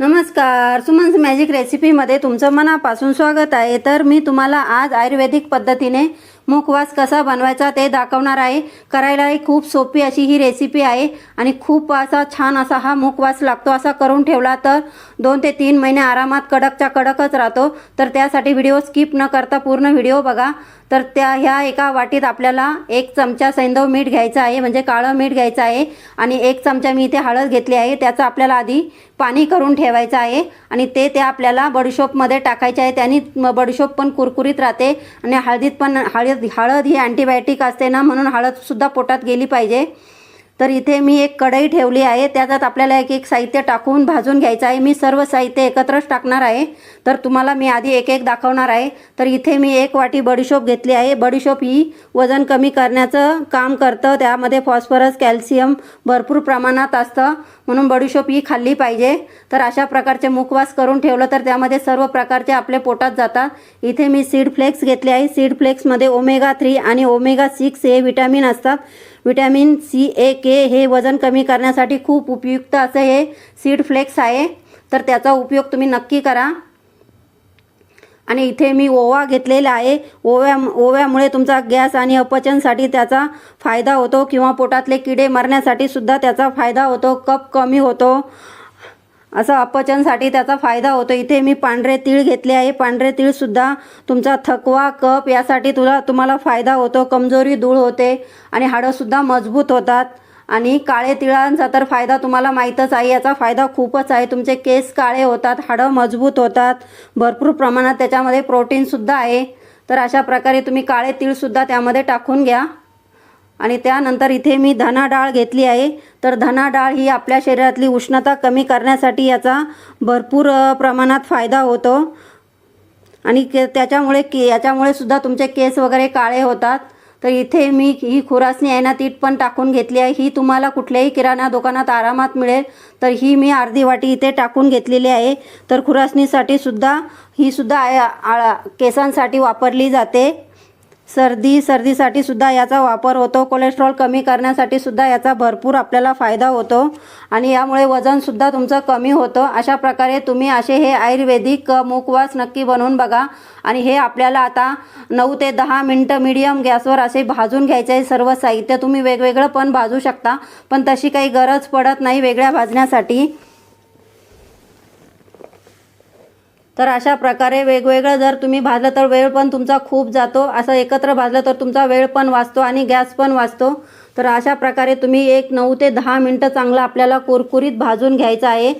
नमस्कार सुमन्स मॅजिक रेसिपीमध्ये तुमचं मनापासून स्वागत आहे. तर मी तुम्हाला आज आयुर्वेदिक पद्धतीने मुखवास कसा बनवायचा ते दाखवणार आहे. करायलाही खूप सोपी अशी ही रेसिपी आहे आणि खूप असा छान असा हा मुखवास लागतो असा करून ठेवला तर दोन ते तीन महिने आरामात कडकच्या कडकच राहतो. तर त्यासाठी व्हिडिओ स्किप न करता पूर्ण व्हिडिओ बघा. तर त्या ह्या एका वाटीत आपल्याला एक चमचा सैंधव मीठ घ्यायचं आहे म्हणजे काळं मीठ घ्यायचं आहे आणि एक चमचा मी इथे हळद घेतली आहे. त्याचं आपल्याला आधी पाणी करून ठेवायचं आहे आणि ते त्या आपल्याला बडीशोपमध्ये टाकायचे आहे. त्याने म- बडीशोप पण कुरकुरीत राहते आणि हळदीत पण हळद हळद ही अँटीबायोटिक असते ना म्हणून हळदसुद्धा पोटात गेली पाहिजे. तर इथे मी एक कढई ठेवली आहे. त्याच्यात आपल्याला एक एक साहित्य टाकून भाजून घ्यायचं आहे. मी सर्व साहित्य एकत्रच टाकणार आहे. तर तुम्हाला मी आधी एक एक दाखवणार आहे. तर इथे मी एक वाटी बडीशोप घेतली आहे. बडीशोप ही वजन कमी करण्याचं काम करतं. त्यामध्ये फॉस्फरस कॅल्शियम भरपूर प्रमाणात असतं. म्हणून बडीशोप ही खाल्ली पाहिजे. तर अशा प्रकारचे मुखवास करून ठेवलं तर त्यामध्ये सर्व प्रकारचे आपले पोटात जातात. इथे मी सीड फ्लेक्स घेतले आहे. सीड फ्लेक्समध्ये ओमेगा थ्री आणि ओमेगा सिक्स हे विटॅमिन असतात. विटॅमिन सी ए के हे वजन कमी करण्यासाठी खूप उपयुक्त असं हे सीड फ्लेक्स आहे. तर त्याचा उपयोग तुम्ही नक्की करा. आणि इथे मी ओवा घेतलेला आहे. ओव्या ओव्यामुळे तुमचा गॅस आणि अपचनसाठी त्याचा फायदा होतो किंवा पोटातले किडे मरण्यासाठी सुद्धा त्याचा फायदा होतो. कप कमी होतो. असं अपचनसाठी त्याचा फायदा होतो. इथे मी पांढरे तीळ घेतले आहे. पांढरे तीळसुद्धा तुमचा थकवा कप यासाठी तुला तुम्हाला फायदा होतो. कमजोरी दूर होते आणि हाडंसुद्धा मजबूत होतात. आणि काळे तिळांचा तर फायदा तुम्हाला माहीतच आहे. याचा फायदा खूपच आहे. तुमचे केस काळे होतात हाडं मजबूत होतात. भरपूर प्रमाणात त्याच्यामध्ये प्रोटीनसुद्धा आहे. तर अशा प्रकारे तुम्ही काळे तीळसुद्धा त्यामध्ये टाकून घ्या. आणि त्यानंतर इथे मी धना डाळ घेतली आहे. तर धना डाळ ही आपल्या शरीरातली उष्णता कमी करण्यासाठी याचा भरपूर प्रमाणात फायदा होतो. आणि के त्याच्यामुळे के याच्यामुळे सुद्धा तुमचे केस वगैरे काळे होतात. तर इथे मी ही खुरासणी आहे ना तीट पण टाकून घेतली आहे. ही तुम्हाला कुठल्याही किराणा दुकानात आरामात मिळेल. तर ही मी अर्धी वाटी इथे टाकून घेतलेली आहे. तर खुरासणीसाठी सुद्धा ही सुद्धा आ- केसांसाठी वापरली जाते. सर्दी सर्दीसाठी सुद्धा याचा वापर होतो. कोलेस्ट्रॉल कमी करण्यासाठी सुद्धा याचा भरपूर आपल्याला फायदा होतो. आणि यामुळे वजनसुद्धा तुमचं कमी होतं. अशा प्रकारे तुम्ही असे हे आयुर्वेदिक मुखवास नक्की बनवून बघा. आणि हे आपल्याला आता नऊ ते दहा मिनटं मिडियम गॅसवर असे भाजून घ्यायचे आहे. सर्व साहित्य तुम्ही वेगवेगळं पण भाजू शकता. पण तशी काही गरज पडत नाही वेगळ्या भाजण्यासाठी. तर अशा प्रकारे वेगवेगळं जर तुम्ही भाजलं तर वेळ पण तुमचा खूप जातो. असं एकत्र भाजलं तर तुमचा वेळ पण वाचतो आणि गॅस पण वाचतो. तर अशा प्रकारे तुम्ही एक नऊ ते दहा मिनटं चांगलं आपल्याला कुरकुरीत भाजून घ्यायचं आहे.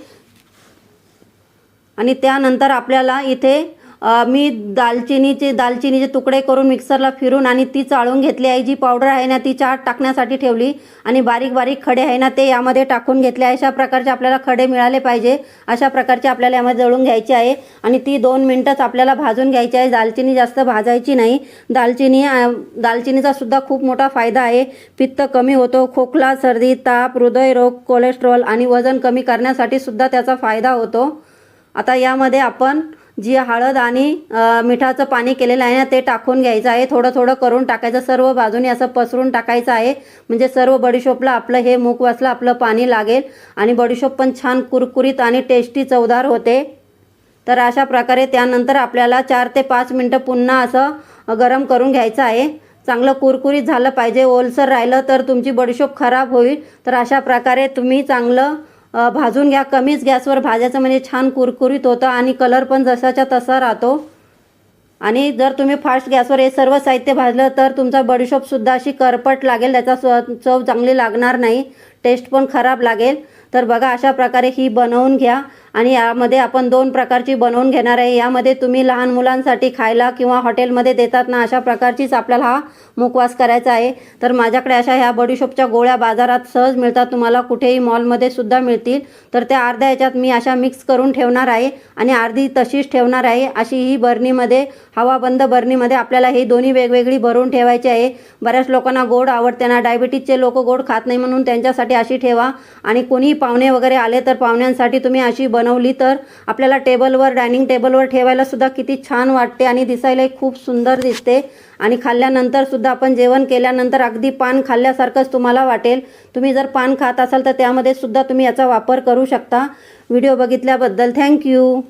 आणि त्यानंतर आपल्याला इथे मी दालचिनीचे दालचिनीचे तुकडे करून मिक्सरला फिरून आणि ती चाळून घेतली आहे. जी पावडर आहे ना ती चाट टाकण्यासाठी ठेवली आणि बारीक बारीक खडे आहे ना ते यामध्ये टाकून घेतले आहे. अशा प्रकारचे आपल्याला खडे मिळाले पाहिजे. अशा प्रकारचे आपल्याला यामध्ये जळून घ्यायचे आहे आणि ती दोन मिनटंच आपल्याला भाजून घ्यायची आहे. दालचिनी जास्त भाजायची नाही. दालचिनी दालचिनीचा सुद्धा खूप मोठा फायदा आहे. पित्त कमी होतो खोकला सर्दी ताप हृदयरोग कोलेस्ट्रॉल आणि वजन कमी करण्यासाठी सुद्धा त्याचा फायदा होतो. आता यामध्ये आपण जी हळद आणि मिठाचं पाणी केलेलं आहे ना ते टाकून घ्यायचं आहे. थोडं थोडं करून टाकायचं. सर्व बाजूने असं पसरून टाकायचं आहे. म्हणजे सर्व बडीशोपला आपलं हे मुखवासला आपलं पाणी लागेल. आणि बडीशोप पण छान कुरकुरीत आणि टेस्टी चवदार होते. तर अशा प्रकारे त्यानंतर आपल्याला चार ते पाच मिनटं पुन्हा असं गरम करून घ्यायचं आहे. चांगलं कुरकुरीत झालं पाहिजे. ओलसर राहिलं तर तुमची बडीशोप खराब होईल. तर अशा प्रकारे तुम्ही चांगलं भाजून घ्या. कमीच गॅसवर भाजायचं म्हणजे छान कुरकुरीत होतं आणि कलर पण जसाच्या तसा राहतो. आणि जर तुम्ही फास्ट गॅसवर हे सर्व साहित्य भाजलं तर तुमचा बडीशोपसुद्धा अशी करपट लागेल त्याचा स्व चव चांगली लागणार नाही. टेस्ट पण खराब लागेल. तर बघा अशा प्रकारे ही बनवून घ्या. आणि यामध्ये आपण दोन प्रकारची बनवून घेणार आहे. यामध्ये तुम्ही लहान मुलांसाठी खायला किंवा हॉटेलमध्ये देतात ना अशा प्रकारचीच आपल्याला हा मुखवास करायचा आहे. तर माझ्याकडे अशा ह्या बडीशोपच्या गोळ्या बाजारात सहज मिळतात. तुम्हाला कुठेही मॉलमध्ये सुद्धा मिळतील. तर त्या अर्ध्या ह्याच्यात मी अशा मिक्स करून ठेवणार आहे आणि अर्धी तशीच ठेवणार आहे. अशी ही बरणीमध्ये हवाबंद बरणीमध्ये आपल्याला ही दोन्ही वेगवेगळी भरून ठेवायची आहे. बऱ्याच लोकांना गोड आवडते ना. डायबिटीजचे लोक गोड खात नाही म्हणून त्यांच्यासाठी अशी ठेवा. आणि कोणी पाहुणे वगैरे आले तर पाहुण्यांसाठी तुम्ही अशी बनवली तर आपल्याला टेबलवर डायनिंग टेबलवर ठेवायला सुद्धा किती छान वाटते आणि दिसायलाही खूप सुंदर दिसते. आणि खाल्ल्यानंतर सुद्धा आपण जेवण केल्यानंतर अगदी पान खाल्ल्यासारखंच तुम्हाला वाटेल. तुम्ही जर पान खात असाल तर त्यामध्ये सुद्धा तुम्ही याचा वापर करू शकता. व्हिडिओ बघितल्याबद्दल थँक्यू.